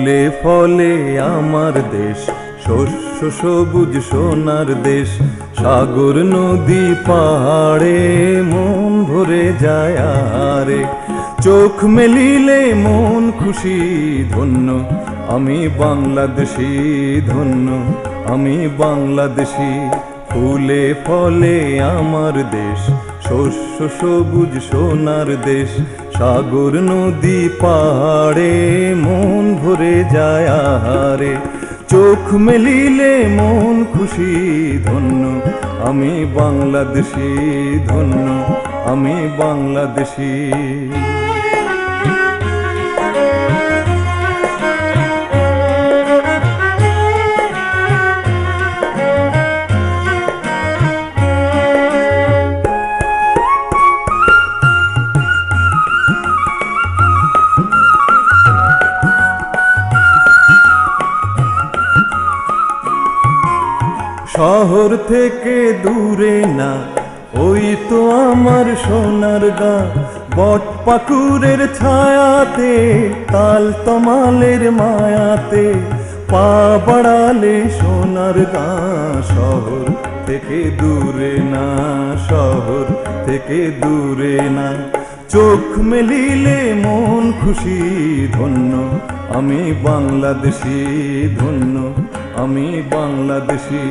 ফুলে ফলে আমার দেশ, শস্য সবুজ সোনার দেশ। সাগর, নদী, পাহাড়ে মন ভরে যায় আরে চোখ মেলিলে মন খুশি, ধন্য। আমি বাংলাদেশি, ধন্য। আমি বাংলাদেশি। ফুলে ফলে আমার দেশ, শস্য সবুজ সোনার দেশ। সাগর নদী পাহাড়ে, মন ভরে যায় আহারে। চোখ মেলিলে মন খুশি, ধন্য। আমি বাংলাদেশি, ধন্য। আমি বাংলাদেশি। শহর থেকে দূরে না, ওই তো আমার সোনার গা। বট পাকুরের ছায়াতে, তাল তমালের মায়াতে, পা বাড়ালে সোনার গা। শহর থেকে দূরে না, শহর থেকে দূরে না। চোখ মেলিলে মন খুশি, ধন্য। আমি বাংলাদেশি, ধন্য। আমি বাংলাদেশি।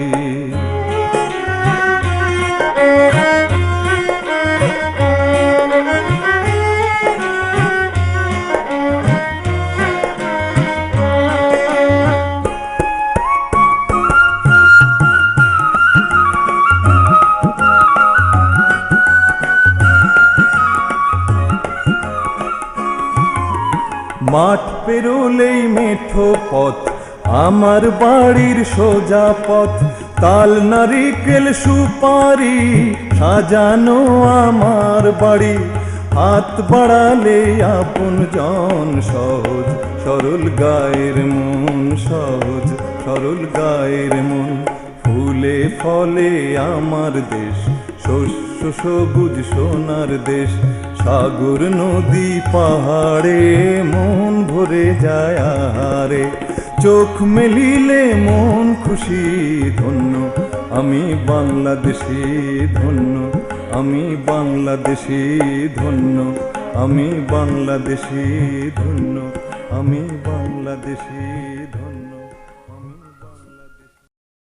মাঠ পেরোলেই মেঠো পথ, আমার বাড়ির সোজা পথ। তাল নারিকেল সুপারি, সাজানো আমার বাড়ি। হাত বাড়ালে আপন জন সহজ, সরল গায়ের মন সহজ, সরল গায়ের মন। ফুলে ফলে আমার দেশ, শস্য সবুজ সোনার দেশ। সাগর নদী পাহাড়ে মন ভরে যায় আহারে। চোখ মেলিলে মন খুশি, ধন্য। আমি বাংলাদেশি ধন্য। আমি বাংলাদেশি ধন্য। আমি বাংলাদেশি ধন্য। আমি বাংলাদেশি ধন্য।